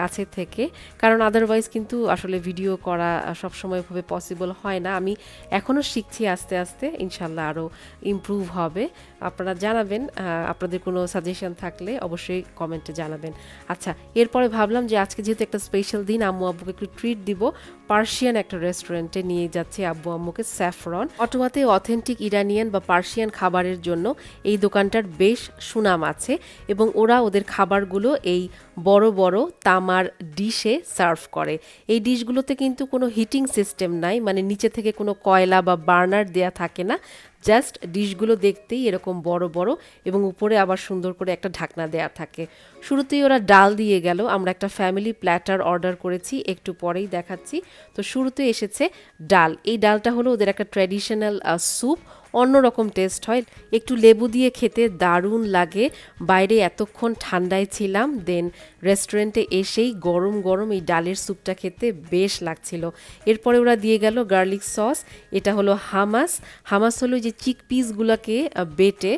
কাছে থেকে। কারণ আদারওয়াইজ কিন্তু আসলে ভিডিও করা সবসময় ভাবে পসিবল হয় না। আমি এখনও শিখছি আস্তে আস্তে, ইনশাল্লাহ আরও ইমপ্রুভ হবে। আপনারা জানাবেন আপনাদের কোনো সাজেশন থাকলে অবশ্যই কমেন্টে জানাবেন। আচ্ছা এরপরে ভাবলাম যে আজকে যেহেতু একটা স্পেশাল দিন, আম্মু আব্বুকে একটু ট্রিট দিব। পার্সিয়ান একটা রেস্টুরেন্টে নিয়ে যাচ্ছে আব্বু আম্মুকে স্যাফরন অটোয়াতে অথেন্টিক ইরানিয়ান বা পার্সিয়ান খাবারের জন্য এই দোকানটার বেশ সুনাম আছে এবং ওরা ওদের খাবারগুলো এই বড় বড় তামার ডিশে সার্ভ করে। এই ডিশগুলোতে কিন্তু কোনো হিটিং সিস্টেম নাই মানে নিচে থেকে কোনো কয়লা বা বার্নার দেয়া থাকে না। জাস্ট ডিশগুলো দেখতেই এরকম বড় বড় এবং উপরে আবার সুন্দর করে একটা ঢাকনা দেয়া থাকে। শুরুতেই ওরা ডাল দিয়ে গেল, আমরা একটা ফ্যামিলি প্ল্যাটার অর্ডার করেছি, একটু পরেই দেখাচ্ছি। তো শুরুতে এসেছে ডাল। এই ডালটা হলো ওদের একটা ট্র্যাডিশনাল স্যুপ অন্যরকম টেস্ট হয়। একটু লেবু দিয়ে খেতে দারুণ লাগে। বাইরে এতক্ষণ ঠান্ডায় ছিলাম দেন রেস্টুরেন্টে এসেই গরম গরম এই ডালের স্যুপটা খেতে বেশ লাগছিল। এরপরে ওরা দিয়ে গেল গার্লিক সস এটা হলো হামাস। হামাস হলো যে চিক পিসগুলোকে বেটে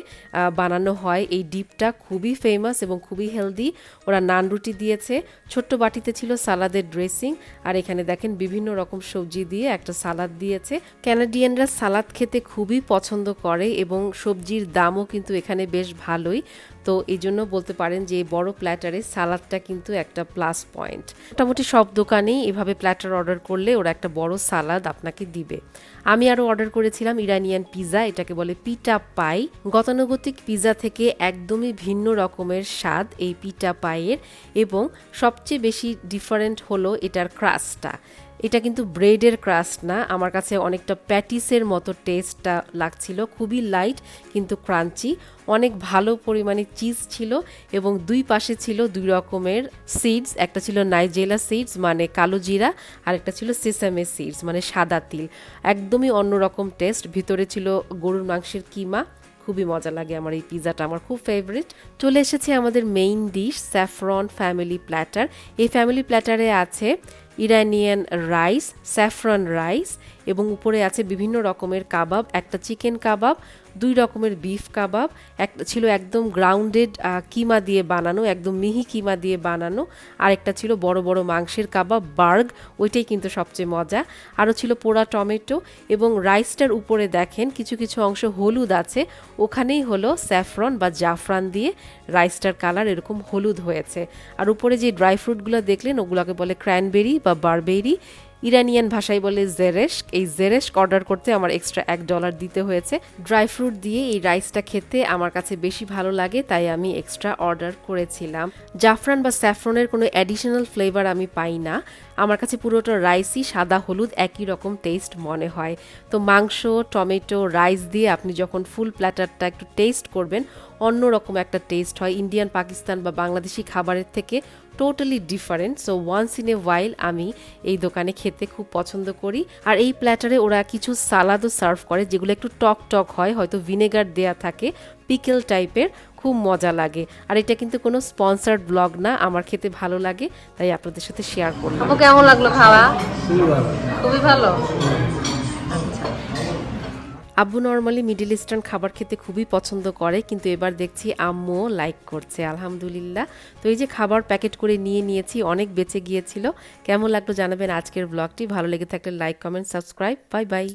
বানানো হয়। এই ডিপটা খুবই ফেমাস এবং খুবই হেলদি ওরা নান রুটি দিয়েছে। ছোট্ট বাটিতে ছিল সালাদের ড্রেসিং আর এখানে দেখেন বিভিন্ন রকম সবজি দিয়ে একটা সালাদ দিয়েছে। ক্যানাডিয়ানরা সালাদ খেতে খুবই পছন্দ করে এবং সবজির দামও কিন্তু এখানে বেশ ভালোই। তো এই জন্য বলতে পারেন যে বড় প্ল্যাটারে সালাদটা কিন্তু একটা প্লাস পয়েন্ট মোটামুটি সব দোকানেই এভাবে প্ল্যাটার অর্ডার করলে ওরা একটা বড় সালাদ আপনাকে দিবে। আমি আরও অর্ডার করেছিলাম ইরানিয়ান পিৎজা এটাকে বলে পিটা পাই গতানুগতিক পিৎজা থেকে একদমই ভিন্ন রকমের স্বাদ এই পিটা পাইয়ের এবং সবচেয়ে বেশি ডিফারেন্ট হলো এটার ক্রাস্টটা এটা কিন্তু ব্রেডের ক্রাস্ট না। আমার কাছে অনেকটা প্যাটিসের মতো টেস্টটা লাগছিল, খুবই লাইট কিন্তু ক্রাঞ্চি। অনেক ভালো পরিমাণে চিজ ছিল এবং দুই পাশে ছিল দুই রকমের সিডস, একটা ছিল নাইজেলা সিডস মানে কালো জিরা আর একটা ছিল সেসামে সিডস মানে সাদা তিল। একদমই অন্যরকম টেস্ট। ভিতরে ছিল গরুর মাংসের কিমা, খুবই মজা লাগে আমার এই পিৎজাটা আমার খুব ফেভারিট চলে এসেছে আমাদের main dish Saffron family platter এই ফ্যামিলি প্ল্যাটারে আছে ইরানিয়ান রাইস স্যাফরন রাইস এবং উপরে আছে বিভিন্ন রকমের কাবাব, একটা চিকেন কাবাব, দুই রকমের বিফ কাবাব একটা ছিল একদম গ্রাউন্ডেড কিমা দিয়ে বানানো, একদম মিহি কিমা দিয়ে বানানো, আর একটা ছিল বড় বড় মাংসের কাবাব, বার্গ, ওইটাই কিন্তু সবচেয়ে মজা। আরও ছিল পোড়া টমেটো এবং রাইসটার উপরে দেখেন কিছু কিছু অংশ হলুদ আছে, ওখানেই হলো স্যাফরন বা জাফরান দিয়ে রাইসটার কালার এরকম হলুদ হয়েছে। আর উপরে যে ড্রাই ফ্রুটগুলো দেখলেন, ওগুলোকে বলে ক্র্যানবেরি বা বারবেরি ইরানিয়ান ভাষায় বলে জেরেস্ক এই জেরেস্ক অর্ডার করতে আমার এক্সট্রা এক ডলার দিতে হয়েছে। ড্রাই ফ্রুট দিয়ে এই রাইসটা খেতে আমার কাছে বেশি ভালো লাগে, তাই আমি এক্সট্রা অর্ডার করেছিলাম। জাফরান বা স্যাফরনের কোনো অ্যাডিশনাল ফ্লেভার আমি পাই না। আমার কাছে পুরোটা রাইসই সাদা হলুদ, একই রকম টেস্ট মনে হয়। তো মাংস, টমেটো রাইস দিয়ে আপনি যখন ফুল প্ল্যাটারটা একটু টেস্ট করবেন, অন্যরকম একটা টেস্ট হয়। ইন্ডিয়ান পাকিস্তান বা বাংলাদেশি খাবারের থেকে totally different so once in a while আমি এই দোকানে খেতে খুব পছন্দ করি। আর এই প্ল্যাটারে ওরা কিছু সালাদও সার্ভ করে যেগুলো একটু টক টক হয় হয়তো ভিনেগার দেয়া থাকে পিকেল টাইপের খুব মজা লাগে। আর এটা কিন্তু কোনো স্পন্সার্ড ব্লগ না আমার খেতে ভালো লাগে তাই আপনাদের সাথে শেয়ার করলাম। কেমন লাগল খাওয়া? খুবই ভালো? আব্বু নর্মালি মিডিল ইস্টার্ন খাবার খেতে খুবই পছন্দ করে, কিন্তু এবার দেখছি আম্মুও লাইক করছে, আলহামদুলিল্লাহ। তো এই যে খাবার প্যাকেট করে নিয়ে নিয়েছি, অনেক বেঁচে গিয়েছিল। কেমন লাগল জানাবেন আজকের ব্লগটি। ভালো লেগে থাকলে like, comment, subscribe. Bye bye.